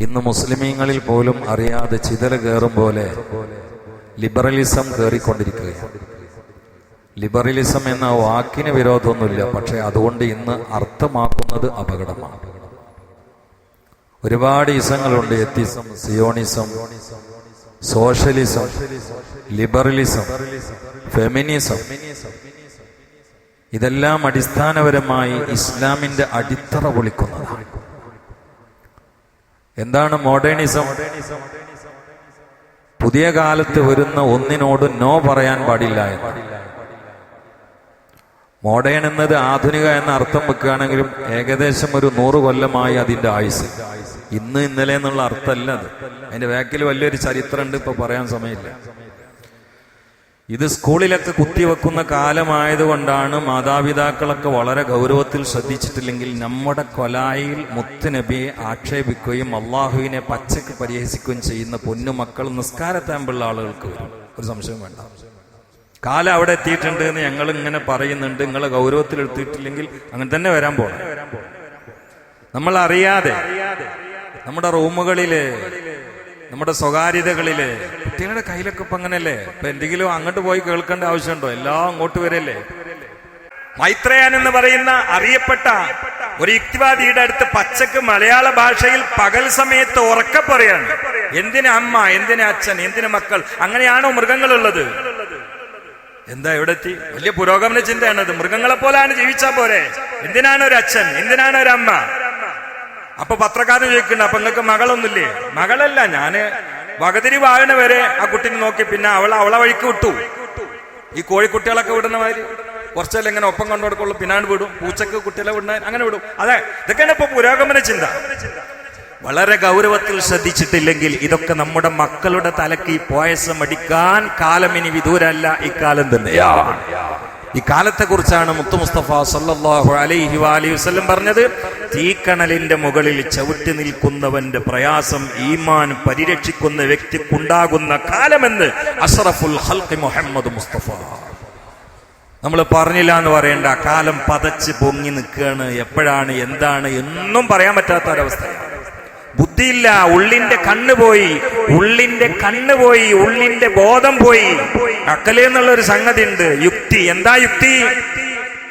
ഇന്ന് മുസ്ലിമീങ്ങളിൽ പോലും അറിയാതെ ചിതല കയറും പോലെ ലിബറലിസം കയറിക്കൊണ്ടിരിക്കുകയാണ്. ലിബറലിസം എന്ന വാക്കിന് വിരോധമൊന്നുമില്ല പക്ഷെ അതുകൊണ്ട് ഇന്ന് അർത്ഥമാക്കുന്നത് അപകടമാണ്. ഒരുപാട് ഇസങ്ങളുണ്ട് atheism zionism socialism liberalism feminism. ഇതെല്ലാം അടിസ്ഥാനപരമായി ഇസ്ലാമിന്റെ അടിത്തറ പൊളിക്കുന്നതാണ്. എന്താണ് മോഡേണിസം? പുതിയ കാലത്ത് വരുന്ന ഒന്നിനോട് നോ പറയാൻ പാടില്ല മോഡേൺ എന്നത് ആധുനിക എന്ന അർത്ഥം വെക്കുകയാണെങ്കിലും ഏകദേശം ഒരു നൂറ് കൊല്ലമായി അതിന്റെ ആയുസ്. ഇന്ന് ഇന്നലെ എന്നുള്ള അർത്ഥമല്ല അത്. അതിന്റെ ബാക്കിൽ വലിയൊരു ചരിത്രമുണ്ട് ഇപ്പൊ പറയാൻ സമയമില്ല. ഇത് സ്കൂളിലൊക്കെ കുത്തിവെക്കുന്ന കാലമായതുകൊണ്ടാണ് മാതാപിതാക്കളൊക്കെ വളരെ ഗൗരവത്തിൽ ശ്രദ്ധിച്ചിട്ടില്ലെങ്കിൽ നമ്മുടെ കൊലായിൽ മുത്തുനബിയെ ആക്ഷേപിക്കുകയും അള്ളാഹുവിനെ പച്ചക്ക് പരിഹസിക്കുകയും ചെയ്യുന്ന പൊന്നുമക്കൾ നിസ്കാരത്താമ്പുള്ള ആളുകൾക്ക് വരും. ഒരു സംശയം വേണ്ട. കാലം അവിടെ എത്തിയിട്ടുണ്ട് എന്ന് ഞങ്ങൾ ഇങ്ങനെ പറയുന്നുണ്ട്. നിങ്ങളെ ഗൗരവത്തിൽ എടുത്തിട്ടില്ലെങ്കിൽ അങ്ങനെ തന്നെ വരാൻ പോകണം നമ്മൾ അറിയാതെ നമ്മുടെ റൂമുകളിൽ നമ്മുടെ സ്വകാര്യതകളിൽ കുട്ടികളുടെ കയ്യിലൊക്കെ ഇപ്പൊ അങ്ങനല്ലേ ഇപ്പൊ എന്തെങ്കിലും അങ്ങോട്ട് പോയി കേൾക്കേണ്ട ആവശ്യമുണ്ടോ? എല്ലാം അങ്ങോട്ട് വരല്ലേ? മൈത്രയൻ എന്ന് പറയുന്ന അറിയപ്പെട്ട ഒരു യുക്തിവാദിയുടെ അടുത്ത് പച്ചക്ക് മലയാള ഭാഷയിൽ പകൽ സമയത്ത് ഉറക്കെ പറയാണ്. എന്തിന് അമ്മ? എന്തിന് അച്ഛൻ? എന്തിന് മക്കൾ? അങ്ങനെയാണോ മൃഗങ്ങളുള്ളത്? എന്താ എവിടെ എത്തി? വലിയ പുരോഗമന ചിന്തയാണത്. മൃഗങ്ങളെ പോലാണ് ജീവിച്ചാ പോരെ? എന്തിനാണ് ഒരു അച്ഛൻ? എന്തിനാണ് ഒരു അമ്മ? അപ്പൊ പത്രക്കാരൻ ചോദിക്കുന്നുണ്ട് അപ്പൊ നിങ്ങൾക്ക് മകളൊന്നുമില്ലേ? മകളല്ല ഞാൻ വകതിരി വാഴണ വരെ ആ കുട്ടിനെ നോക്കി പിന്നെ അവൾ അവളെ വഴിക്ക് വിട്ടു. ഈ കോഴിക്കുട്ടികളൊക്കെ വിടുന്ന മാതിരി കുറച്ചല്ലേ ഇങ്ങനെ ഒപ്പം കൊണ്ടുകൊടുക്കുള്ളൂ പിന്നാണ്ട് വിടും പൂച്ചക്ക് കുട്ടികളെ വിടുന്ന അങ്ങനെ വിടും. അതെ ഇതൊക്കെയാണ് ഇപ്പൊ പുരോഗമന ചിന്ത. വളരെ ഗൗരവത്തിൽ ശ്രദ്ധിച്ചിട്ടില്ലെങ്കിൽ ഇതൊക്കെ നമ്മുടെ മക്കളുടെ തലക്ക് ഈ പോയസം അടിക്കാൻ കാലം ഇനി വിദൂരല്ല ഇക്കാലം തന്നെയാണ്. ഈ കാലത്തെ കുറിച്ചാണ് മുത്തു മുസ്തഫ സല്ലാഹു അലൈഹി വാലി വസ്ലം പറഞ്ഞത്. തീക്കണലിന്റെ മുകളിൽ ചവിട്ടി നിൽക്കുന്നവന്റെ പ്രയാസം ഈമാൻ പരിരക്ഷിക്കുന്ന വ്യക്തിക്കുണ്ടാകുന്ന കാലമെന്ന് അഷറഫുൽ ഹൽഖി മുഹമ്മദ് മുസ്തഫ. നമ്മൾ പറഞ്ഞില്ല എന്ന് പറയേണ്ട കാലം പതച്ച് പൊങ്ങി നിൽക്കുകയാണ് എപ്പോഴാണ് എന്താണ് എന്നും പറയാൻ പറ്റാത്ത ഒരവസ്ഥയാണ്. ബുദ്ധിയില്ല ഉള്ളിന്റെ കണ്ണ് പോയി ഉള്ളിന്റെ കണ്ണ് പോയി ഉള്ളിന്റെ ബോധം പോയി. അക്കലെ എന്നുള്ള ഒരു സംഗതി ഉണ്ട് യുക്തി. എന്താ യുക്തി?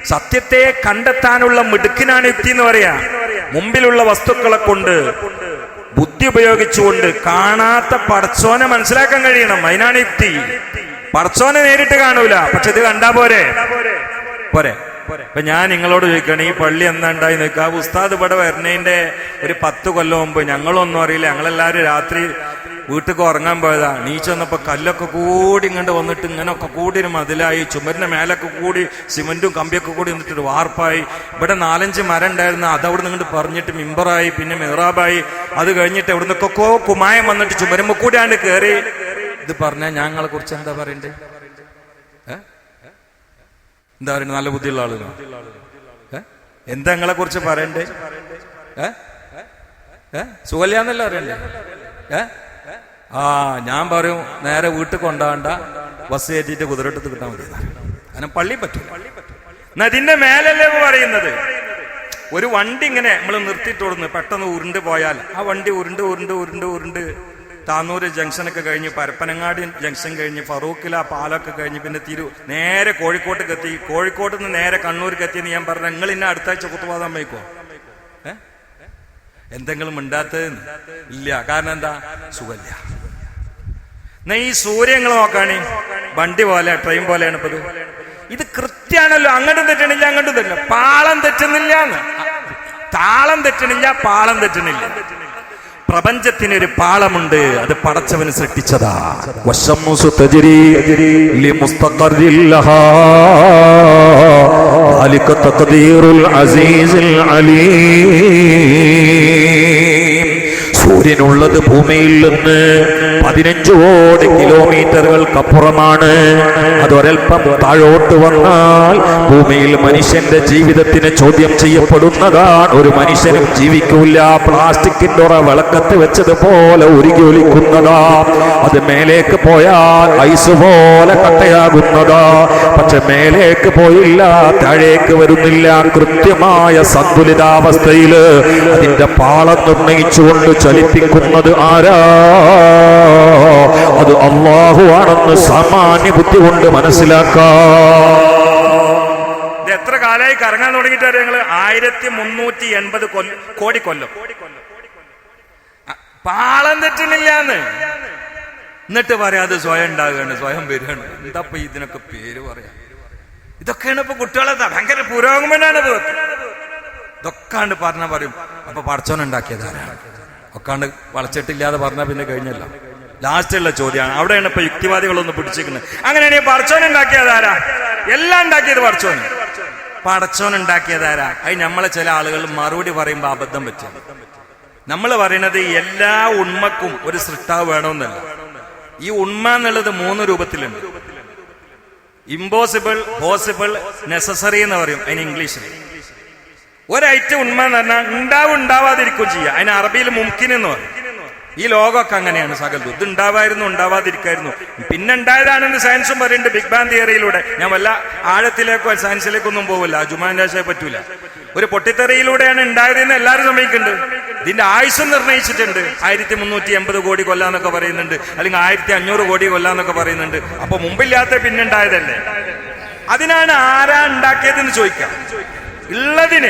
സത്യത്തെ കണ്ടെത്താനുള്ള മിടുക്കിനാണ് യുക്തി എന്ന് പറയാ. മുമ്പിലുള്ള വസ്തുക്കളെ കൊണ്ട് ബുദ്ധി ഉപയോഗിച്ചുകൊണ്ട് കാണാത്ത പടച്ചോനെ മനസ്സിലാക്കാൻ കഴിയണം. അതിനാണ് യുക്തി. പടച്ചോനെ നേരിട്ട് കാണൂല. പക്ഷെ ഇത് കണ്ടാ പോരെ? പോരെ. ഇപ്പൊ ഞാൻ നിങ്ങളോട് ചോദിക്കണം ഈ പള്ളി എന്താ ഉണ്ടായി നിൽക്കുക? ആ ഉസ്താദ് ഇവിടെ വരുന്നതിന്റെ ഒരു പത്ത് കൊല്ലം മുമ്പ് ഞങ്ങളൊന്നും അറിയില്ല. ഞങ്ങളെല്ലാരും രാത്രി വീട്ടിൽ ഉറങ്ങാൻ പോയതാ. നീ ചെന്നപ്പോ കല്ലൊക്കെ കൂടി ഇങ്ങോട്ട് വന്നിട്ട് ഇങ്ങനൊക്കെ കൂടി മതിലായി. ചുമരിന്റെ മേലൊക്കെ കൂടി സിമെന്റും കമ്പിയൊക്കെ കൂടി വന്നിട്ട് വാർപ്പായി. ഇവിടെ നാലഞ്ച് മരം ഉണ്ടായിരുന്നു. അത് അവിടെ നിന്നിട്ട് പറഞ്ഞിട്ട് മിമ്പറായി പിന്നെ മെഹ്റാബായി അത് കഴിഞ്ഞിട്ട് എവിടെ നിന്നൊക്കെ കുമായം വന്നിട്ട് ചുമരുമ്പോ കൂടിയാണ്ട് കയറി ഇത് പറഞ്ഞാൽ ഞങ്ങളെ കുറിച്ച് എന്താ പറയണ്ടേ? എന്താ പറയുക നല്ല ബുദ്ധിയുള്ള ആളുകൾ എന്താ നിങ്ങളെ കുറിച്ച് പറയണ്ടേ? സുഖല്യാന്നല്ല അറിയണ്ടേ ഏ? ആ ഞാൻ പറയും നേരെ വീട്ടിൽ കൊണ്ടാണ്ട ബസ് കയറ്റിയിട്ട് കുതിരട്ടത്ത് കിട്ടാൻ മതി. അങ്ങനെ പള്ളി പറ്റും ഇതിന്റെ മേലല്ലേ പറയുന്നത്? ഒരു വണ്ടി ഇങ്ങനെ നമ്മൾ നിർത്തിയിട്ടോടുന്നു പെട്ടെന്ന് ഉരുണ്ട് പോയാൽ ആ വണ്ടി ഉരുണ്ട് ഉരുണ്ട് ഉരുണ്ട് ഉരുണ്ട് താന്നൂര് ജംഗ്ഷനൊക്കെ കഴിഞ്ഞ് പരപ്പനങ്ങാടി ജംഗ്ഷൻ കഴിഞ്ഞ് ഫറൂഖില പാലൊക്കെ കഴിഞ്ഞ് പിന്നെ തിരു നേരെ കോഴിക്കോട്ടേക്ക് എത്തി കോഴിക്കോട്ട് നിന്ന് നേരെ കണ്ണൂർക്ക് എത്തിയെന്ന് ഞാൻ പറഞ്ഞു നിങ്ങൾ ഇന്നെ അടുത്ത ആഴ്ച കുത്തുപാതാൻ വയ്ക്കോ എന്തെങ്കിലും മിണ്ടാത്തത് ഇല്ല. കാരണം എന്താ? സുഖമില്ല. ഈ സൂര്യങ്ങൾ നോക്കാണി. വണ്ടി പോലെ ട്രെയിൻ പോലെയാണ് ഇപ്പത്. ഇത് കൃത്യാണല്ലോ. അങ്ങോട്ടും തെറ്റണില്ല അങ്ങോട്ടും തെറ്റില്ല പാളം തെറ്റുന്നില്ല താളം തെറ്റണില്ല പാളം തെറ്റണില്ല. പ്രപഞ്ചത്തിനൊരു പാളമുണ്ട് അത് പടച്ചവന് സൃഷ്ടിച്ചതാ والشمس تجري لمستقر لها ذلك تقدير العزيز العليم സൂര്യനുള്ളത് ഭൂമിയിൽ നിന്ന് പതിനഞ്ചു കോടി കിലോമീറ്ററുകൾക്കപ്പുറമാണ്. അതൊരൽപ്പം താഴോട്ട് വന്നാൽ ഭൂമിയിൽ മനുഷ്യന്റെ ജീവിതത്തിന് ചോദ്യം ചെയ്യപ്പെടുന്നതാണ്. ഒരു മനുഷ്യനും ജീവിക്കൂല. പ്ലാസ്റ്റിക്കിന്റെ ഉറ വിളക്കത്ത് വെച്ചതുപോലെ ഉരുകി ഒലിക്കുന്നതാ. അത് മേലേക്ക് പോയാൽ ഐസ് പോലെ കട്ടയാകുന്നതാ. പക്ഷെ മേലേക്ക് പോയില്ല താഴേക്ക് വരുന്നില്ല. കൃത്യമായ സന്തുലിതാവസ്ഥയിൽ അതിന്റെ പാളം നിർണയിച്ചുകൊണ്ട് ചലിപ്പിച്ചു പഠിപ്പിക്കുന്നത് ആരാ? അത് അള്ളാഹു ആണെന്ന് സാമാന്യ ബുദ്ധി കൊണ്ട് മനസ്സിലാക്കാം. എത്ര കാലമായി കറങ്ങാൻ തുടങ്ങിയിട്ട് ഞങ്ങൾ ആയിരത്തി മുന്നൂറ്റി എൺപത് കൊല്ലം കോടി കൊല്ലം. പാളം തെറ്റുന്നില്ല എന്നിട്ട് പറയാതെ സ്വയം ഉണ്ടാകുകയാണ് സ്വയം വരികയാണ്. എന്താ ഇതിനൊക്കെ പേര് പറയാ? ഇതൊക്കെയാണ് ഇപ്പൊ കുട്ടികളെ ഭയങ്കര പുരോഗമനാണ് ഇതൊക്കെയാണ് ഇതൊക്കാണ്ട് പറഞ്ഞ പറയും. അപ്പൊ പടച്ചോൻ ഉണ്ടാക്കിയതാരാണ് ഒക്കാണ്ട് വളച്ചിട്ടില്ലാതെ പറഞ്ഞാൽ പിന്നെ കഴിഞ്ഞല്ല. ലാസ്റ്റുള്ള ചോദ്യമാണ്. അവിടെയാണ് ഇപ്പൊ യുക്തിവാദികളൊന്ന് പിടിച്ചിരിക്കുന്നത്. അങ്ങനെയാണെങ്കിൽ പടച്ചോൻ ഉണ്ടാക്കിയതാരാ എല്ലാം ഉണ്ടാക്കിയത് പടച്ചോൻ പടച്ചോൻ ഉണ്ടാക്കിയതാരാ അത് നമ്മളെ ചില ആളുകൾ മറുപടി പറയുമ്പോൾ അബദ്ധം പറ്റും. നമ്മൾ പറയുന്നത് എല്ലാ ഉണ്മക്കും ഒരു സൃഷ്ടാവ് വേണമെന്നല്ല. ഈ ഉണ്മ എന്നുള്ളത് മൂന്ന് രൂപത്തിലുണ്ട്. ഇമ്പോസിബിൾ പോസിബിൾ നെസസറി എന്ന് പറയും. അതിന് ഇംഗ്ലീഷിൽ ഒരൈറ്റം ഉണ്മ എന്ന് പറഞ്ഞാൽ ഉണ്ടാവും ഉണ്ടാവാതിരിക്കുകയും ചെയ്യുക അതിന് അറബിയിൽ മുംകിൻ എന്ന് പറയും. ഈ ലോകമൊക്കെ അങ്ങനെയാണ് സകലതും. ഇത് ഉണ്ടാവായിരുന്നു ഉണ്ടാവാതിരിക്കായിരുന്നു. പിന്നെ ഉണ്ടായതാണെന്ന് സയൻസും പറയുന്നുണ്ട് ബിഗ് ബാങ് തിയറിയിലൂടെ. ഞാൻ വല്ല ആഴത്തിലേക്കോ സയൻസിലേക്കൊന്നും പോവില്ല. ജുമാൻ രാശയെ പറ്റൂല. ഒരു പൊട്ടിത്തെറിയിലൂടെയാണ് ഉണ്ടായതെന്ന് എല്ലാവരും സമ്മതിക്കുന്നുണ്ട്. ഇതിന്റെ ആയുസ് നിർണയിച്ചിട്ടുണ്ട്. ആയിരത്തി മുന്നൂറ്റി എൺപത് കോടി കൊല്ലാന്നൊക്കെ പറയുന്നുണ്ട്. അല്ലെങ്കിൽ ആയിരത്തി അഞ്ഞൂറ് കോടി കൊല്ലാന്നൊക്കെ പറയുന്നുണ്ട്. അപ്പൊ മുമ്പില്ലാത്ത പിന്നെ ഉണ്ടായതല്ലേ അതിനാണ് ആരാ ഉണ്ടാക്കിയതെന്ന് ചോദിക്കാം. ഉള്ളതിന്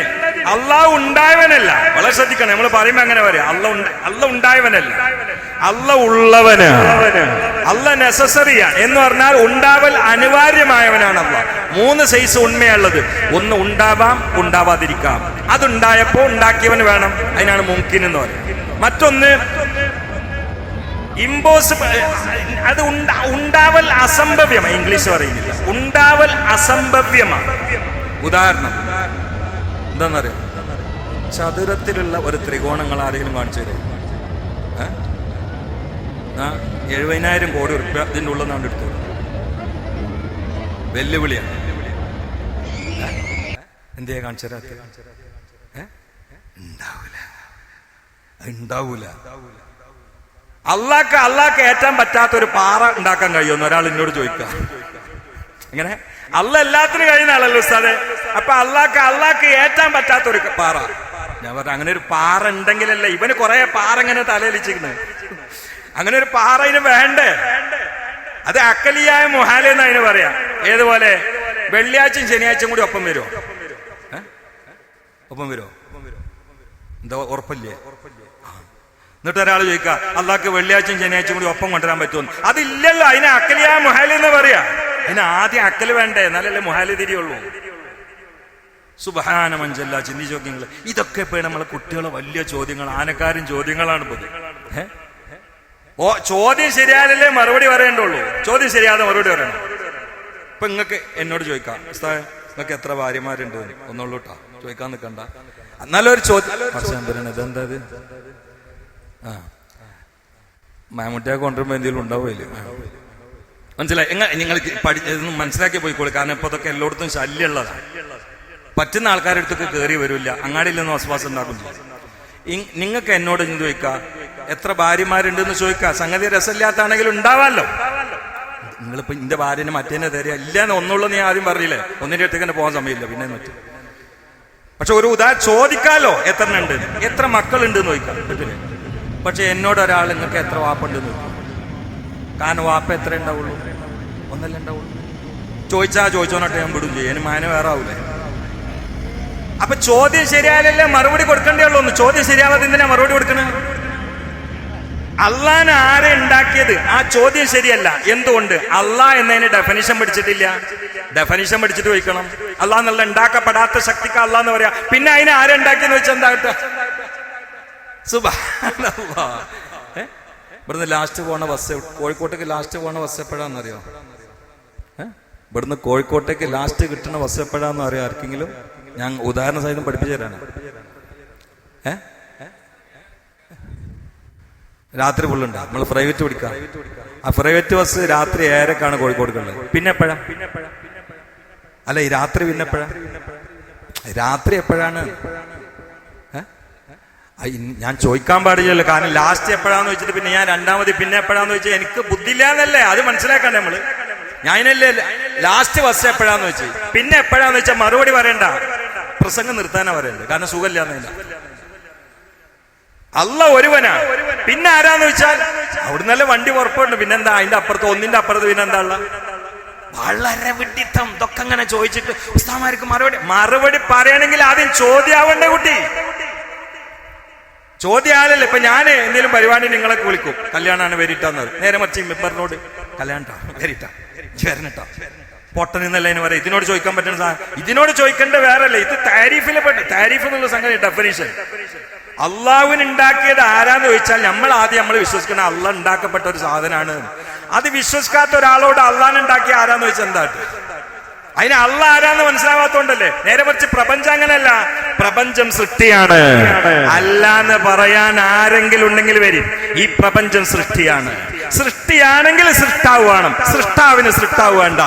അള്ളാഹ് ഉണ്ടായവനല്ല. വളരെ ശ്രദ്ധിക്കണം. നമ്മൾ പറയുമ്പോ അങ്ങനെ പറയാം. അല്ല അല്ല ഉണ്ടായവനല്ല. അല്ല ഉള്ളവന്. അല്ല നെസസറിയാണ് എന്ന് പറഞ്ഞാൽ ഉണ്ടാവൽ അനിവാര്യമായവനാണ് അല്ല മൂന്ന് സൈസ് ഉണ്മയുള്ളത് ഒന്ന് ഉണ്ടാവാം ഉണ്ടാവാതിരിക്കാം. അതുണ്ടായപ്പോ ഉണ്ടാക്കിയവൻ വേണം. അതിനാണ് മുങ്കിൻ എന്ന് പറയുന്നത്. മറ്റൊന്ന് ഇമ്പോസിബിൾ അത് ഉണ്ടാവൽ അസംഭവ്യമാണ് ഇംഗ്ലീഷ് പറയുന്നില്ല. ഉണ്ടാവൽ അസംഭവ്യമാണ് ഉദാഹരണം. എന്താണെന്നറിയാം ചതുരത്തിലുള്ള ഒരു ത്രികോണങ്ങൾ ആരെങ്കിലും കാണിച്ചു തരും എഴുപതിനായിരം കോടി ഉറുപ്പ്യ ഇതിന്റെ ഉള്ളിൽ നിന്നാണ് എടുത്തു വെല്ലുവിളിയാണ്? എന്തിയാ കാണിച്ചു ഏ? ഉണ്ടാവൂല. ഉണ്ടാവൂല. അള്ളാക്ക് അള്ളാക്ക് ഏറ്റാൻ പറ്റാത്ത ഒരു പാറ ഉണ്ടാക്കാൻ കഴിയുമെന്ന് ഒരാൾ എന്നോട് ചോദിക്കാം. എങ്ങനെ? അല്ല എല്ലാത്തിനും കഴിയുന്ന ആളല്ലോ ഉസ്താദെ? അപ്പൊ അള്ളാക്ക് അള്ളാക്ക് ഏറ്റാൻ പറ്റാത്ത ഒരു പാറ. ഞാൻ പറഞ്ഞു അങ്ങനെ ഒരു പാറ ഉണ്ടെങ്കിലല്ലേ ഇവന് കുറെ പാറ ഇങ്ങനെ തലയിലിച്ചിരിക്കുന്നത് അങ്ങനെ ഒരു പാറ ഇതിന് വേണ്ടേ? അത് അക്കലിയായ മുഹാല എന്ന് അതിന് പറയാം. ഏതുപോലെ വെള്ളിയാഴ്ചയും ശനിയാഴ്ചയും കൂടി ഒപ്പം വരുമോ? ഒപ്പം വരുമോ എന്താ ഉറപ്പില്ലേ? എന്നിട്ട് ഒരാൾ ചോദിക്കുക അള്ളാഹ്ക്ക് വെള്ളിയാഴ്ചയും ശനിയാഴ്ചയും കൂടി ഒപ്പം കൊണ്ടുവരാൻ പറ്റുമെന്ന് അതില്ലല്ലോ അതിനെ അക്കലിയായ മുഹാലി എന്ന് പറയാ. അതിന് ആദ്യം അക്കൽ വേണ്ടേ? എന്നാലല്ലേ മുഹാലി തിരിയുള്ളൂ. സുബഹാന മഞ്ചല്ല ചിന്തിച്ചു നോക്കി നിങ്ങൾ ഇതൊക്കെ ഇപ്പൊ നമ്മളെ കുട്ടികളെ വലിയ ചോദ്യങ്ങൾ ആനക്കാരും ചോദ്യങ്ങളാണ്. ഏ? ഓ ചോദ്യം ശരിയായാലല്ലേ മറുപടി പറയേണ്ടുള്ളൂ ചോദ്യം ശരിയാതെ മറുപടി പറയണം. ഇപ്പൊ നിങ്ങൾക്ക് എന്നോട് ചോദിക്കാം നിങ്ങൾക്ക് എത്ര ഭാര്യമാരുണ്ട്? ഒന്നുള്ളൂ കേട്ടോ ചോദിക്കാൻ നിൽക്കണ്ട നല്ലൊരു ചോദ്യം ഇതെന്താ ഇത്? ആ. മാമുട്ടിയെ കൊണ്ടുവരുമ്പോ എന്തെങ്കിലും ഉണ്ടാവില്ലേ മനസ്സിലായി? നിങ്ങൾ പഠി മനസ്സിലാക്കി പോയിക്കോളൂ. കാരണം ഇപ്പൊ അതൊക്കെ എല്ലായിടത്തും ശല്യമുള്ളതാണ് പറ്റുന്ന ആൾക്കാരുടെ അടുത്തൊക്കെ കയറി വരില്ല. അങ്ങാടിയിൽ നിന്ന് വസവാസം ഉണ്ടാക്കുന്നു നിങ്ങൾക്ക് എന്നോട് ഇന്ന് ചോദിക്കാം എത്ര ഭാര്യമാരുണ്ടെന്ന് ചോദിക്കാം. സംഗതി രസമില്ലാത്താണെങ്കിലും ഉണ്ടാവാമല്ലോ നിങ്ങളിപ്പോ ഇന്റെ ഭാര്യനെ മറ്റേനെ തരിക ഇല്ലാന്ന് ഒന്നുള്ളൂ നീ ആദ്യം പറഞ്ഞില്ലേ? ഒന്നിന്റെ അടുത്തേക്ക് തന്നെ പോകാൻ സമയമില്ല പിന്നെ മറ്റു പക്ഷെ ഒരു ഉദാ ചോദിക്കാലോ എത്ര ഉണ്ട്? എത്ര മക്കളുണ്ട് എന്ന് ചോദിക്കാം. പക്ഷെ എന്നോട് ഒരാൾ നിങ്ങൾക്ക് എത്ര വാപ്പുണ്ട് എന്ന് ചോദിക്കും. കാരണം വാപ്പ എത്ര ഉണ്ടാവുള്ളൂ? ഒന്നല്ല ഉണ്ടാവുള്ളൂ. ചോദിച്ചാ ചോദിച്ചോനട്ടെ ഞാൻ വിടും ചെയ്യും. അതിന് മാന വേറെ ആവൂലേ. അപ്പൊ ചോദ്യം ശരിയായാലല്ലേ മറുപടി കൊടുക്കണ്ടേ ഉള്ളൂ? ഒന്ന് ചോദ്യം ശരിയാവാതെ എന്തിനാ മറുപടി കൊടുക്കണേ? അള്ളാൻ ആരെ ഉണ്ടാക്കിയത്? ആ ചോദ്യം ശരിയല്ല. എന്തുകൊണ്ട്? അള്ളാ എന്നതിന് ഡെഫനിഷൻ പഠിച്ചിട്ടില്ല. ഡെഫനിഷൻ പഠിച്ചിട്ട് ചോദിക്കണം. അള്ളാഹ് എന്നുള്ള ഉണ്ടാക്കപ്പെടാത്ത ശക്തിക്ക് അള്ളാഹ് എന്ന് പറയാ. പിന്നെ അതിനെ ആരെ ഉണ്ടാക്കിയെന്ന് വെച്ചാൽ എന്താ? ഇവിടുന്ന് ലാസ്റ്റ് പോണ ബസ് കോഴിക്കോട്ടേക്ക് ലാസ്റ്റ് പോണ ബസ് എപ്പോഴാണെന്നറിയോ? ഇവിടുന്ന് കോഴിക്കോട്ടേക്ക് ലാസ്റ്റ് കിട്ടുന്ന ബസ് എപ്പോഴാന്ന് അറിയോ ആർക്കെങ്കിലും? ഞാൻ ഉദാഹരണ സഹിതം പഠിപ്പിച്ചു തരാണ് ഏ? രാത്രി ഫുള്ളുണ്ട്. നമ്മൾ പ്രൈവറ്റ് പിടിക്കാം ആ പ്രൈവറ്റ് ബസ് രാത്രി ഏരക്കാണ് കോഴിക്കോടുള്ളത് പിന്നെ എപ്പോഴാ? അല്ല ഈ രാത്രി പിന്നെ രാത്രി എപ്പോഴാണ്? ഞാൻ ചോദിക്കാൻ പാടില്ലല്ലോ. കാരണം ലാസ്റ്റ് എപ്പോഴാന്ന് വെച്ചിട്ട് പിന്നെ ഞാൻ രണ്ടാമത് പിന്നെ എപ്പോഴാന്ന് വെച്ചാൽ എനിക്ക് ബുദ്ധിയില്ല എന്നല്ലേ അത് മനസ്സിലാക്കണ്ടേ നമ്മൾ. ഞാനല്ലേ ലാസ്റ്റ് ബസ് എപ്പോഴാന്ന് വെച്ച്? പിന്നെ എപ്പോഴാന്ന് വെച്ചാൽ മറുപടി പറയണ്ട. പ്രസംഗം നിർത്താനാ പറയുന്നത്. കാരണം സുഖമില്ലാന്നില്ല അല്ല ഒരുവനാ. പിന്നെ ആരാന്ന് വെച്ചാൽ അവിടെ നല്ല വണ്ടി ഉറപ്പുണ്ട്. പിന്നെന്താ അതിന്റെ അപ്പുറത്ത് ഒന്നിന്റെ അപ്പുറത്ത് പിന്നെന്താ ഉള്ള? വളരെ വിഡിത്തം. ഇതൊക്കെ അങ്ങനെ ചോദിച്ചിട്ട് ഉസ്താമാർക്ക് മറുപടി മറുപടി പറയണമെങ്കിൽ ആദ്യം ചോദ്യാവണ്ടേ കുട്ടി. ചോദ്യാലല്ലേ? ഇപ്പൊ ഞാൻ എന്തെങ്കിലും പരിപാടി നിങ്ങളെ വിളിക്കും. കല്യാണമാണ് വരിട്ടെന്നത് നേരെ മറിച്ച് മെമ്പറിനോട് കല്യാണ വരിട്ടാ വരണട്ടോ. പൊട്ടൻ എന്നല്ല എന്ന് പറയാം ഇതിനോട് ചോദിക്കാൻ പറ്റുന്ന സാധനം ഇതിനോട് ചോദിക്കേണ്ട വേറല്ല? ഇത് താരീഫിലെ പെട്ട താരീഫ് എന്നുള്ള സംഗതി ഡെഫിനേഷൻ അള്ളാഹുവിന് ഉണ്ടാക്കിയത് ആരാന്ന് ചോദിച്ചാൽ നമ്മൾ ആദ്യം നമ്മൾ വിശ്വസിക്കണം അള്ളാഹ് ഉണ്ടാക്കപ്പെട്ട ഒരു സാധനമാണ് അത് വിശ്വസിക്കാത്ത ഒരാളോട് അള്ളാഹ് ഉണ്ടാക്കിയ ആരാന്ന് ചോദിച്ചാൽ എന്താട്ട് അതിന് അള്ള ആരാന്ന് മനസ്സിലാവാത്തോണ്ടല്ലേ? നേരെ മറിച്ച് പ്രപഞ്ചം അങ്ങനല്ല പ്രപഞ്ചം സൃഷ്ടിയാണ്. അല്ലാന്ന് പറയാൻ ആരെങ്കിലും ഉണ്ടെങ്കിൽ വരും. ഈ പ്രപഞ്ചം സൃഷ്ടിയാണ്. സൃഷ്ടിയാണെങ്കിൽ സൃഷ്ടാവ് വേണം സൃഷ്ടാവിന് സൃഷ്ടാവ് വേണ്ട.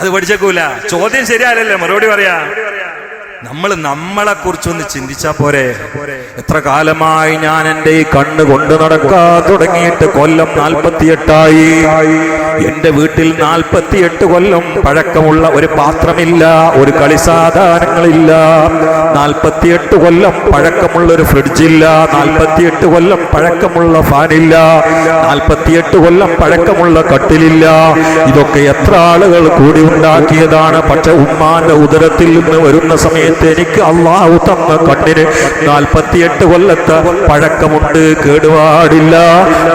അത് പഠിച്ചേക്കൂല. ചോദ്യം ശരിയല്ലല്ലേ മറുപടി പറയാ. നമ്മൾ നമ്മളെ കുറിച്ചൊന്ന് ചിന്തിച്ചാ പോരെ? എത്ര കാലമായി ഞാൻ എന്റെ ഈ കണ്ണ് കൊണ്ട് നടക്കാൻ തുടങ്ങിയിട്ട് കൊല്ലം നാൽപ്പത്തിയെട്ടായി. എന്റെ വീട്ടിൽ നാൽപ്പത്തിയെട്ട് കൊല്ലം പഴക്കമുള്ള ഒരു പാത്രമില്ല ഒരു കളിസാധാനങ്ങളില്ല നാൽപ്പത്തിയെട്ട് കൊല്ലം പഴക്കമുള്ള ഒരു ഫ്രിഡ്ജ് ഫ്രിഡ്ജില്ല നാൽപ്പത്തിയെട്ട് കൊല്ലം പഴക്കമുള്ള ഫാനില്ല നാൽപ്പത്തിയെട്ട് കൊല്ലം പഴക്കമുള്ള കട്ടിലില്ല. ഇതൊക്കെ എത്ര ആളുകൾ കൂടി ഉണ്ടാക്കിയതാണ്. പക്ഷെ ഉമ്മാന്റെ ഉദരത്തിൽ നിന്ന് വരുന്ന സമയത്ത് എനിക്ക് അള്ളാഹു തന്ന കണ്ണിന് നാൽപ്പത്തിയെട്ട് കൊല്ലത്തെ പഴക്കമുണ്ട്. കേടുപാടില്ല.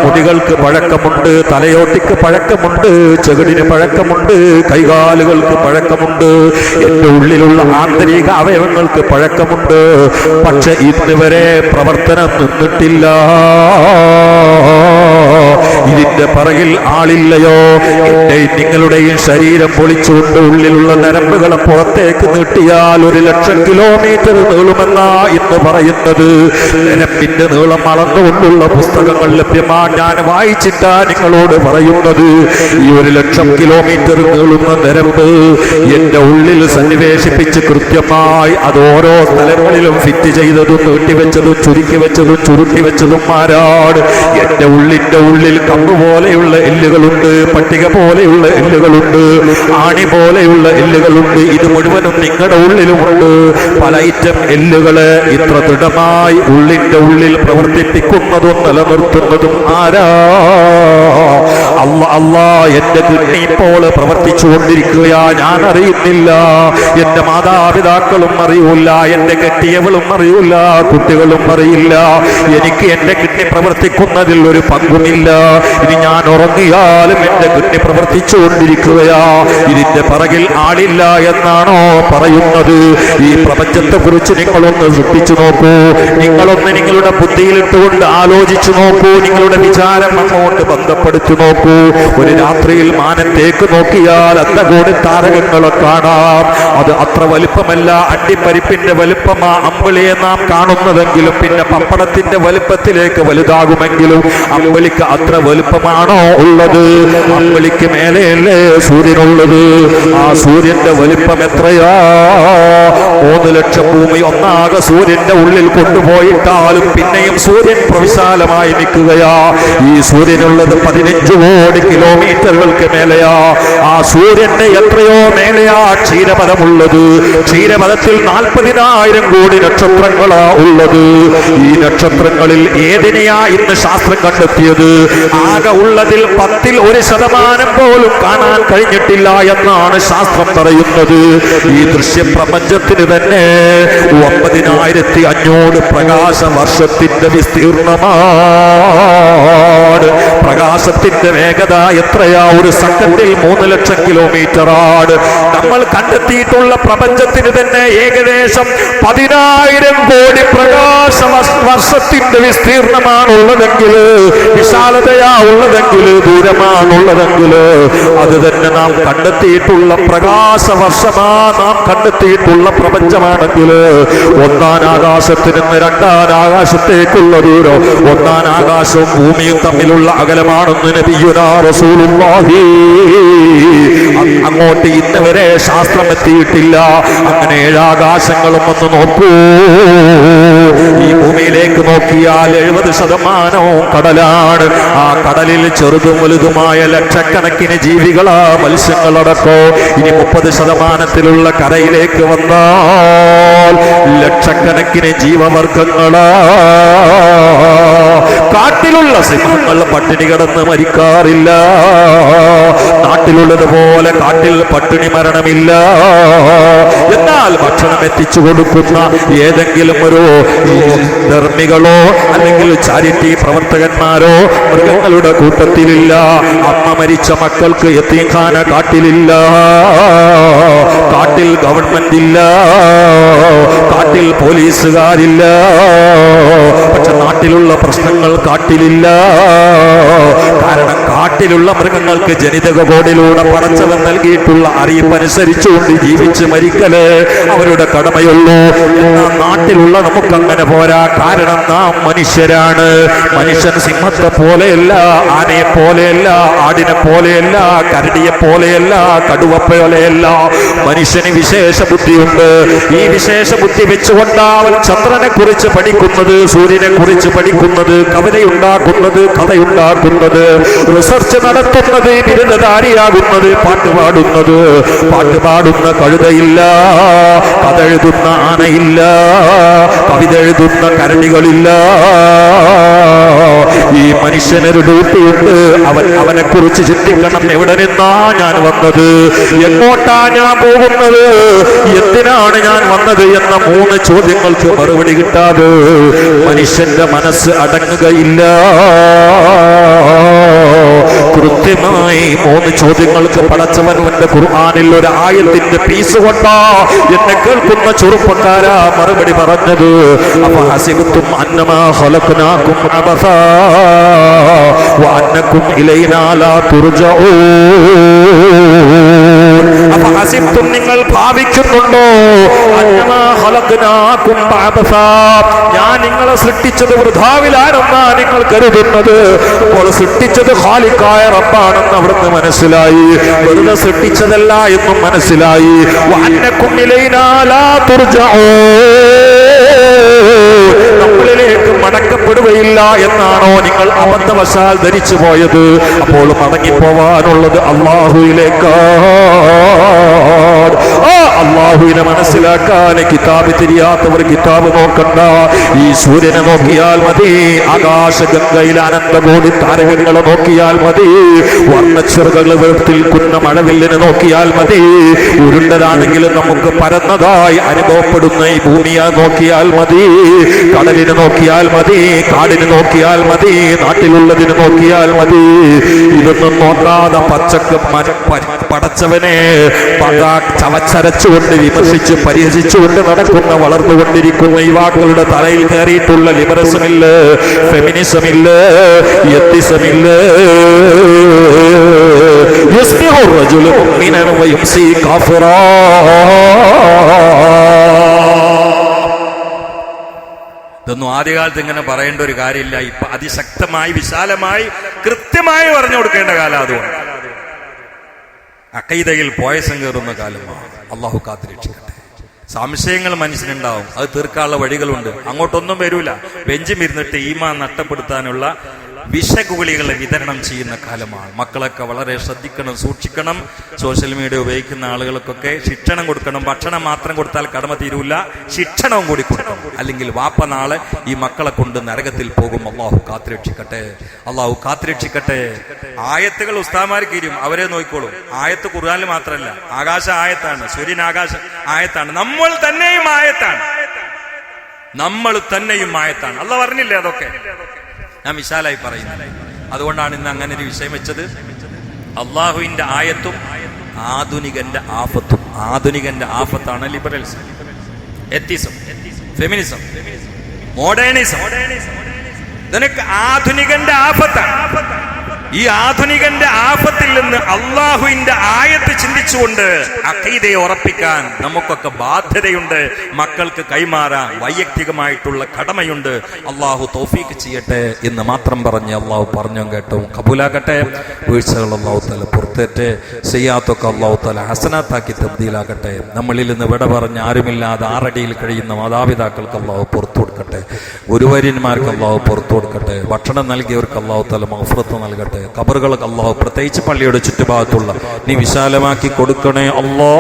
മുടികൾക്ക് പഴക്കമുണ്ട് തലയോട്ടിക്ക് പഴക്കമുണ്ട് ചെകിടിന് പഴക്കമുണ്ട് കൈകാലുകൾക്ക് പഴക്കമുണ്ട് എന്റെ ഉള്ളിലുള്ള ആന്തരിക അവയവങ്ങൾക്ക് പഴക്കമുണ്ട്. പക്ഷെ ഇന്ന് വരെ പ്രവർത്തനം നിന്നിട്ടില്ല. ഇതിന്റെ പറകിൽ ആളില്ലയോ? എന്റെ നിങ്ങളുടെയും ശരീരം പൊളിച്ചുകൊണ്ട് ഉള്ളിലുള്ള നരമ്പുകളെ പുറത്തേക്ക് നീട്ടിയാൽ ഒരു ലക്ഷം കിലോമീറ്റർ നീളുമെന്ന എന്ന് പറയുന്നത്. നരമ്പിന്റെ നീളം അളന്നുകൊണ്ടുള്ള പുസ്തകങ്ങൾ ലഭ്യമാണ് ഞാൻ വായിച്ചിട്ടാ നിങ്ങളോട് പറയുന്നത്. ഈ ഒരു ലക്ഷം കിലോമീറ്റർ നീളുന്ന നരമ്പ് എന്റെ ഉള്ളിൽ സന്നിവേശിപ്പിച്ച് കൃത്യമായി അത് ഓരോ സ്ഥലങ്ങളിലും ഫിറ്റ് ചെയ്തതും നീട്ടിവെച്ചതും ചുരുക്കി വെച്ചതും ചുരുട്ടി വെച്ചതും ആരാണ്? എന്റെ ഉള്ളിന്റെ ഉള്ളിൽ കമ്പ് പോലെയുള്ള എല്ലുകളുണ്ട് പട്ടിക പോലെയുള്ള എല്ലുകളുണ്ട് ആണി പോലെയുള്ള എല്ലുകളുണ്ട്. ഇത് മുഴുവനും നിങ്ങളുടെ ഉള്ളിലുമുണ്ട്. പല ഐറ്റം എല്ലുകൾ ഇത്ര ദൃഢമായി ഉള്ളിന്റെ ഉള്ളിൽ പ്രവർത്തിപ്പിക്കുന്നതും നിലനിർത്തുന്നതും ആരാ? അല്ല അല്ല എന്റെ കുട്ടി ഇപ്പോൾ പ്രവർത്തിച്ചു കൊണ്ടിരിക്കുകയാ ഞാൻ അറിയുന്നില്ല. എന്റെ മാതാപിതാക്കളും അറിയൂല എന്റെ കെട്ടിയവളും അറിയൂല കുട്ടികളും അറിയില്ല. എനിക്ക് എന്റെ കിട്ടി പ്രവർത്തിക്കുന്നതിൽ ഒരു പങ്കുമില്ല. ഇനി ഞാൻ ഉറങ്ങിയാലും എന്റെ കുഞ്ഞ് പ്രവർത്തിച്ചു കൊണ്ടിരിക്കുകയാ ഇതിന്റെ പറകിൽ ആളില്ല എന്നാണോ പറയുന്നത്. ഈ പ്രപഞ്ചത്തെ കുറിച്ച് നിങ്ങളൊന്ന് ശ്രദ്ധിച്ചു നോക്കൂ. നിങ്ങളൊന്ന് നിങ്ങളുടെ ബുദ്ധിയിലിട്ടുകൊണ്ട് ആലോചിച്ചു നോക്കൂ. നിങ്ങളുടെ വിചാരം അങ്ങോട്ട് ബന്ധപ്പെടുത്തി നോക്കൂ. ഒരു രാത്രിയിൽ മാനത്തേക്ക് നോക്കിയാൽ അന്തകൂടി താരകങ്ങളെ കാണാം. അത് അത്ര വലുപ്പമല്ല. അണ്ടിപ്പരിപ്പിന്റെ വലുപ്പമാ അമ്പിളിയെ നാം കാണുന്നതെങ്കിലും പിന്നെ പപ്പടത്തിന്റെ വലുപ്പത്തിലേക്ക് വലുതാകുമെങ്കിലും അമ്പിളിക്ക് അത്ര വലുപ്പമാണോ ഉള്ളത്? അമ്പിളിക്ക് മേലെയല്ലേ സൂര്യനുള്ളത്. ആ സൂര്യന്റെ വലിപ്പം എത്രയാ? മൂന്ന് ലക്ഷം ഭൂമി ഒന്നാകെ സൂര്യന്റെ ഉള്ളിൽ കൊണ്ടുപോയിട്ടാലും പിന്നെയും സൂര്യൻ പ്രവിശാലമായി നിൽക്കുകയാ. ഈ സൂര്യനുള്ളത് പതിനഞ്ച് കോടി കിലോമീറ്ററുകൾക്ക് മേലെയാ. ആ സൂര്യന്റെ എത്രയോ മേലെയാ ക്ഷീരപഥമുള്ളത്. ക്ഷീരപഥത്തിൽ നാൽപ്പതിനായിരം കോടി നക്ഷത്രങ്ങളാ ഉള്ളത്. ഈ നക്ഷത്രങ്ങളിൽ ഏതിനെയാ ഇന്ന് ശാസ്ത്രം കണ്ടെത്തിയത്? ആകെ ഉള്ളതിൽ പത്തിൽ ഒരു ശതമാനം പോലും കാണാൻ കഴിഞ്ഞിട്ടില്ല എന്നാണ് ശാസ്ത്രം പറയുന്നത്. ഈ ദൃശ്യപ്രപഞ്ചത്തിന് തന്നെ ഒമ്പതിനായിരത്തി അഞ്ഞൂറ് പ്രകാശ വർഷത്തിന്റെ വിസ്തീർണമാണ് പ്രകാശത്തിന്റെ വേഗത എത്രയാ? ഒരു സെക്കൻഡിൽ മൂന്ന് ലക്ഷം കിലോമീറ്റർ ആണ് നമ്മൾ കണ്ടെത്തിയിട്ടുള്ള പ്രപഞ്ചത്തിന് തന്നെ ഏകദേശം പതിനായിരം കോടി പ്രകാശ വർഷ- വർഷത്തിന്റെ വിസ്തീർണമാണുള്ളതെങ്കിൽ വിശാലതയാ ഉള്ളതെങ്കിൽ ദൂരമാണുള്ളതെങ്കിൽ അത് തന്നെ നാം കണ്ടെത്തിയിട്ടുള്ള പ്രകാശ വർഷമാ നാം കണ്ടെത്തിയിട്ടുള്ള പ്രപഞ്ചമാണെങ്കിൽ ഒന്നാം ആകാശത്തിൽ നിന്ന് രണ്ടാം ആകാശത്തേക്കുള്ള ദൂരം ഒന്നാം ആകാശവും ഭൂമിയും തമ്മിലുള്ള നബിയുനാ റസൂലുള്ളാഹി. അങ്ങോട്ട് ഇന്ന് വരെ ശാസ്ത്രം എത്തിയിട്ടില്ല. അങ്ങനെ ഏഴാകാശങ്ങളും ഒന്ന് നോക്കൂ. ഈ ഭൂമിയിലേക്ക് നോക്കിയാൽ എഴുപത് ശതമാനവും കടലാണ്. ആ കടലിൽ ചെറുതും വലുതുമായ ലക്ഷക്കണക്കിന് ജീവികളാ മത്സ്യങ്ങളടക്കോ. ഇനി മുപ്പത് ശതമാനത്തിലുള്ള കരയിലേക്ക് വന്നാൽ ലക്ഷക്കണക്കിന് ജീവവർഗങ്ങളാ സിംഹങ്ങൾ പട്ടിണി കിടന്ന് മരിക്കാറില്ല. നാട്ടിലുള്ളതുപോലെ കാട്ടിൽ പട്ടിണി മരണമില്ല. എന്നാൽ ഭക്ഷണം എത്തിച്ചു കൊടുക്കുന്ന ഏതെങ്കിലും ഒരു ധർമ്മികളോ അല്ലെങ്കിൽ ചാരിറ്റി പ്രവർത്തകന്മാരോ മൃഗങ്ങളുടെ കൂട്ടത്തിലില്ല. അമ്മ മരിച്ച മക്കൾക്ക് എത്തിഖാന കാട്ടിലില്ല. കാട്ടിൽ ഗവൺമെന്റ് ഇല്ല കാട്ടിൽ പോലീസുകാരില്ല. പക്ഷെ നാട്ടിലുള്ള പ്രശ്നങ്ങൾ കാട്ടിലില്ല. കാരണം കാട്ടിലുള്ള മൃഗങ്ങൾക്ക് ജനിതക കോഡിലൂടെ പടച്ചവൻ നൽകിയിട്ടുള്ള അറിയിപ്പനുസരിച്ചുകൊണ്ട് ജീവിച്ച് മരിക്കൽ അവരുടെ കടമയുള്ളൂ. എന്നാൽ നാട്ടിലുള്ള നമുക്കങ്ങനെ പോരാ. കാരണം നാം മനുഷ്യരാണ്. മനുഷ്യൻ സിംഹത്തെ പോലെയല്ല ആനയെ പോലെയല്ല ആടിനെ പോലെയല്ല കരടിയെ പോലെയല്ല കടുവ പോലെയല്ല. മനുഷ്യന് വിശേഷ ബുദ്ധിയുണ്ട്. ഈ വിശേഷ ബുദ്ധി വെച്ചുകൊണ്ടാവൻ ചന്ദ്രനെ കുറിച്ച് പഠിക്കുന്നത് സൂര്യനെ കുറിച്ച് പഠിക്കുന്നത് കവിതയുണ്ടാക്കുന്നത് കഥയുണ്ടാക്കുന്നത് റിസർച്ച് നടത്തുന്നത് ബിരുദധാരിയാകുന്നത് പാട്ട് പാടുന്നത്. പാട്ട് പാടുന്ന കഴുതയില്ല കഥ എഴുതുന്ന ആനയില്ല കവിത എഴുതുന്ന കരടികളില്ല. ഈ മനുഷ്യനൊരു ഡ്യൂട്ടിയുണ്ട് അവൻ അവനെ കുറിച്ച് ചിന്തിക്കണം എവിടെ നിന്നാ ഞാൻ വന്നത്? എങ്ങോട്ടാ ഞാൻ പോകുന്നത്? എന്തിനാണ് ഞാൻ വന്നത് എന്ന മൂന്ന് ചോദ്യങ്ങൾക്ക് മറുപടി കിട്ടാതെ മനുഷ്യന്റെ മനസ്സ് അടങ്ങുകയില്ല. കൃത്യമായി മൂന്ന് ചോദ്യങ്ങൾക്ക് പടച്ചവനുവിന്റെ ഖുർആാനിൽ ഒരു ആയത്തിന്റെ പീസ് കൊണ്ടാ എന്നെ കേൾക്കുന്ന ചെറുപ്പക്കാരാ മറുപടി പറഞ്ഞത്. അപ്പൊ ഹസിബത്തും അന്നമാ ഹലക്കുനാക്കും അബസാ. തുർജഊൻ അപ്പൊ ഹസിബ്തും നിങ്ങൾ ഭാവിക്കുന്നുണ്ടോ? ഞാൻ നിങ്ങളെ സൃഷ്ടിച്ചത് വൃഥാവിലാണെന്നാ നിങ്ങൾ കരുതുന്നത്. അപ്പോൾ സൃഷ്ടിച്ചത് ഖാലിക്കായ റബ്ബാണെന്ന് അവിടുന്ന് മനസ്സിലായി. വെറുതെ സൃഷ്ടിച്ചതല്ല എന്നും മനസ്സിലായി. വഅന്നക്കും ഇലൈനാ ലാ തുർജഊൻ നമ്മളിലേക്ക് മടക്കപ്പെടുകയില്ല എന്നാണോ നിങ്ങൾ അബദ്ധവശാൽ ധരിച്ചു പോയത്? അപ്പോൾ മടങ്ങിപ്പോവാനുള്ളത് അള്ളാഹുയിലേക്കാണ് ആ അള്ളാഹുവിനെ മനസ്സിലാക്കാൻ കിതാബ് തിരിയാത്തവർ കിതാബ് നോക്കണ്ട. ഈ സൂര്യനെ നോക്കിയാൽ മതി ആകാശഗംഗയിൽ അനന്തകോടി താരകങ്ങളെ നോക്കിയാൽ മതി വർണച്ചെറുകൾ കുന്ന മഴവില്ലിനെ നോക്കിയാൽ മതി. ഉരുണ്ടതാണെങ്കിലും നമുക്ക് പരന്നതായി അനുഭവപ്പെടുന്ന ഈ ഭൂമിയെ നോക്കിയാൽ മതി. കടലിനെ നോക്കിയാൽ മതി കാടിന് നോക്കിയാൽ മതി നാട്ടിലുള്ളതിന് നോക്കിയാൽ മതി ഇതൊന്നും നോക്കാതെ പച്ചക്ക് മര- പ- പടച്ചവനെ പക ചവച്ചരച്ചുകൊണ്ട് വിമർശിച്ച് പരിഹസിച്ചുകൊണ്ട് നടക്കുന്ന വളർന്നുകൊണ്ടിരിക്കുന്ന യുവാക്കളുടെ തലയിൽ കയറിയിട്ടുള്ള ലിബറസമില്ല ഫെമിനിസമില്ല എത്തിസമില്ല يصبح الرجل مؤمنا ويمسي كافرا ഇതൊന്നും ആദ്യകാലത്ത് ഇങ്ങനെ പറയേണ്ട ഒരു കാര്യമില്ല. ഇപ്പൊ അതിശക്തമായി വിശാലമായി കൃത്യമായി പറഞ്ഞു കൊടുക്കേണ്ട കാലം അതുകൊണ്ട് അക്കൈതയിൽ പോയസം കയറുന്ന കാലമാണ് അള്ളാഹു കാത്തിരക്ഷിക്കട്ടെ സംശയങ്ങൾ മനസ്സിലുണ്ടാവും. അത് തീർക്കാനുള്ള വഴികളുണ്ട്. അങ്ങോട്ടൊന്നും വരൂല. ബെഞ്ചും ഇരുന്നിട്ട് നഷ്ടപ്പെടുത്താനുള്ള വിഷഗുളികൾ വിതരണം ചെയ്യുന്ന കാലമാണ്. മക്കളൊക്കെ വളരെ ശ്രദ്ധിക്കണം സൂക്ഷിക്കണം. സോഷ്യൽ മീഡിയ ഉപയോഗിക്കുന്ന ആളുകൾക്കൊക്കെ ശിക്ഷണം കൊടുക്കണം. ഭക്ഷണം മാത്രം കൊടുത്താൽ കടമ തീരൂല. ശിക്ഷണവും കൂടി കൊടുക്കണം. അല്ലെങ്കിൽ വാപ്പ നാളെ ഈ മക്കളെ കൊണ്ട് നരകത്തിൽ പോകും. അള്ളാഹു കാത്തിരക്ഷിക്കട്ടെ. അള്ളാഹു കാത്തിരക്ഷിക്കട്ടെ. ആയത്തുകൾ ഉസ്താമാർക്ക് ഇരും അവരെ നോക്കിക്കോളും. ആയത്ത് ഖുർആനിൽ മാത്രമല്ല ആകാശ ആയത്താണ്. സൂര്യൻ ആകാശ ആയത്താണ്. നമ്മൾ തന്നെയും ആയത്താണ്. നമ്മൾ തന്നെയും ആയത്താണ്. അല്ല പറഞ്ഞില്ലേ അതൊക്കെ? ഞാൻ വിശാലായി പറയുന്നു. അതുകൊണ്ടാണ് ഇന്ന് അങ്ങനെ ഒരു വിഷയം വെച്ചത്. അള്ളാഹുവിന്റെ ആയത്തും ആധുനികന്റെ ആഫത്തും. ആധുനികന്റെ ആഫത്താണ് ലിബറൽസ് എത്തിസം ഫെമിനിസം മോഡേണിസം നിനക്ക് ആധുനികന്റെ ആഫത്താണ്. ഈ ആധുനികന്റെ ആപത്തിൽ നിന്ന് അള്ളാഹുവിന്റെ ആയത്ത് ചിന്തിച്ചുകൊണ്ട് അഖീദയെ ഉറപ്പിക്കാൻ നമുക്കൊക്കെ ബാധ്യതയുണ്ട്. മക്കൾക്ക് കൈമാറാൻ വൈയക്തികമായിട്ടുള്ള കടമയുണ്ട്. അള്ളാഹു തോഫീക്ക് ചെയ്യട്ടെ എന്ന് മാത്രം പറഞ്ഞ് അള്ളാഹു പറഞ്ഞു കേട്ടോ കബൂലാകട്ടെ. വീഴ്ചകൾ അള്ളാഹു തല പുറത്തേറ്റ്. ചെയ്യാത്തൊക്കെ അള്ളാഹു തല ഹസനാത്താക്കി തബ്ദീലാകട്ടെ. നമ്മളിൽ നിന്ന് വിട പറഞ്ഞ് ആരുമില്ലാതെ ആറടിയിൽ കഴിയുന്ന മാതാപിതാക്കൾക്ക് അള്ളാഹു പുറത്തു കൊടുക്കട്ടെ. ഗുരുവര്യന്മാർക്ക് അള്ളാഹു പുറത്തു കൊടുക്കട്ടെ. ഭക്ഷണം നൽകിയവർക്ക് അള്ളാഹു തല മഹഫറത്ത് നൽകട്ടെ. കബറുകൾക്ക് അള്ളാഹു പ്രത്യേകിച്ച് പള്ളിയുടെ ചുറ്റുഭാഗത്തുള്ള. നീ വിശാലമാക്കി കൊടുക്കണേ അല്ലോ.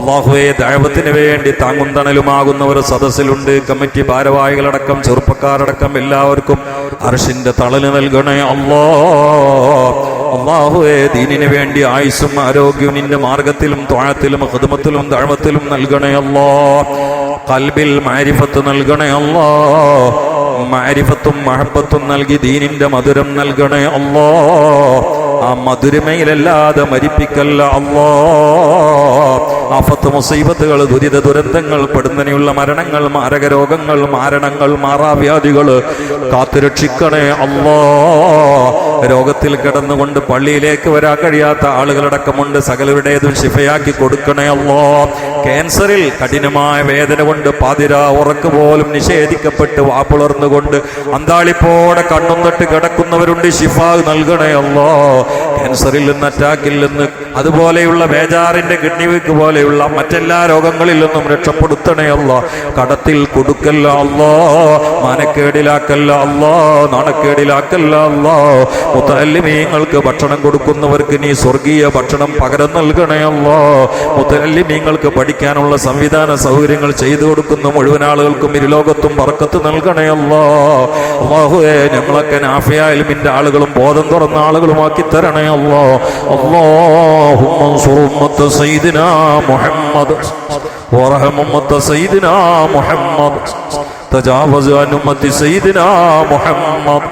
അള്ളാഹുവെ ദൈവത്തിന് വേണ്ടി താങ്ങും തണലുമാകുന്ന ഒരു സദസ്സിലുണ്ട്. കമ്മിറ്റി ഭാരവാഹികളടക്കം ചെറുപ്പക്കാരടക്കം എല്ലാവർക്കും അർഷിന്റെ തളൽ നൽകണേ അള്ളാ അള്ളാഹുവെ ദീനിന് വേണ്ടി ആയുസ്സും ആരോഗ്യവും നിന്റെ മാർഗത്തിലും തോഴത്തിലും ഹൃദമത്തിലും താഴ്മത്തിലും നൽകണേ അല്ലോ. കൽബിൽ മാരിഫത്ത് നൽകണേ അല്ലാ. മാരിഫത്തും മഹബത്തും നൽകി ദീനിന്റെ മധുരം നൽകണേ അല്ലോ ആ മധുരമയിലല്ലാതെ മരിപ്പിക്കല്ല അല്ലോ ആഫത്ത് മുസീബത്തുകൾ ദുരിത ദുരന്തങ്ങൾ പെടുന്നതിനുള്ള മരണങ്ങൾ മാരക രോഗങ്ങൾ മാരണങ്ങൾ മാറാവ്യാധികൾ കാത്തുരക്ഷിക്കണേ അല്ലാ രോഗത്തിൽ കിടന്നുകൊണ്ട് പള്ളിയിലേക്ക് വരാൻ കഴിയാത്ത ആളുകളടക്കമുണ്ട്. സകലരുടേതും ശിഫയാക്കി കൊടുക്കണേ അല്ലോ ക്യാൻസറിൽ കഠിനമായ വേദന കൊണ്ട് പാതിര ഉറക്ക് പോലും നിഷേധിക്കപ്പെട്ട് വാപ്പുളർന്നുകൊണ്ട് അന്താളിപ്പോടെ കണ്ണും തൊട്ട് കിടക്കുന്നവരുണ്ട്. ശിഫ നൽകണേ അല്ലോ ക്യാൻസറിൽ നിന്ന് അറ്റാക്കിൽ നിന്ന് അതുപോലെയുള്ള ബേജാറിന്റെ കിഡ്നിവീക്ക് പോലെയുള്ള മറ്റെല്ലാ രോഗങ്ങളിൽ നിന്നും രക്ഷപ്പെടുത്തണേ അല്ലോ കടത്തിൽ കൊടുക്കല്ല മാനക്കേടിലാക്കല്ല നാണക്കേടിലാക്കല്ല അല്ലോ മുത്തല്ലിമീങ്ങൾക്ക് ഭക്ഷണം കൊടുക്കുന്നവർക്ക് നീ സ്വർഗീയ ഭക്ഷണം പകരം നൽകണയല്ലോ മുത്തല്ലിമീങ്ങൾക്ക് പഠിക്കാനുള്ള സംവിധാന സൗകര്യങ്ങൾ ചെയ്തു കൊടുക്കുന്ന മുഴുവൻ ആളുകൾക്കും ഇരുലോകത്തും വറക്കത്ത് നൽകണയല്ലോ അള്ളാഹുവേ ഞങ്ങളൊക്കെ നാഫിയായാലുമിന്റെ ആളുകളും ബോധം തുറന്ന ആളുകളുമാക്കി തരണയല്ലോ അള്ളാഹുമ്മത്ത് സൈദിന മുഹമ്മദ്. മുഹമ്മദ്. തജാവസ് അനുമതി സൈദിന മുഹമ്മദ്.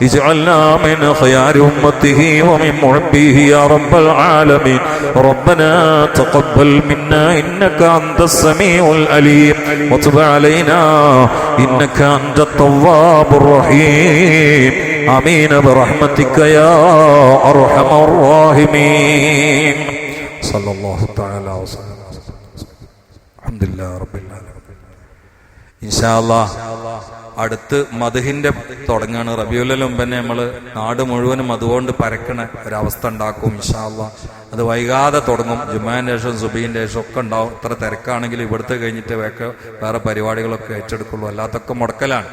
تجاوز عن أمة سيدنا محمد اجعلنا من خيار أمته ومن محبيه يا رب العالمين ربنا تقبل منا إنك أنت السميع الأليم وتب علينا إنك أنت التواب الرحيم آمين برحمتك يا أرحم الراحمين صلى الله تعالى وسلم الحمد لله رب العالمين ഇൻഷാല്ലാ അടുത്ത് മധുഹിന്റെ തുടങ്ങാണ്. നമ്മൾ നമ്മൾ നാട് മുഴുവനും അതുകൊണ്ട് പരക്കണ ഒരവസ്ഥ ഉണ്ടാക്കും ഇൻഷാല്ല അത് വൈകാതെ തുടങ്ങും. ജുമാന്റെ ശേഷം സുബീന്റെ ശേഷം ഒക്കെ ഉണ്ടാവും. ഇത്ര തിരക്കാണെങ്കിൽ ഇവിടുത്തെ കഴിഞ്ഞിട്ട് വേക്കെ വേറെ പരിപാടികളൊക്കെ ഏറ്റെടുക്കുള്ളൂ. അല്ലാത്തൊക്കെ മുടക്കലാണ്.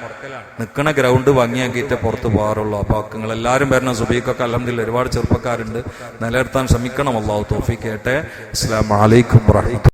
നിൽക്കണ ഗ്രൗണ്ട് ഭംഗിയാക്കിയിട്ട് പുറത്ത് പോകാറുള്ളൂ. അപ്പൊ നിങ്ങൾ എല്ലാവരും വരണം. സുബീക്കൊക്കെ അല്ലെങ്കിൽ ഒരുപാട് ചെറുപ്പക്കാരുണ്ട്. നിലനിർത്താൻ ശ്രമിക്കണം. അള്ളാഹു തോഫിക്കേട്ടെ അസ്സാം വലൈക്കും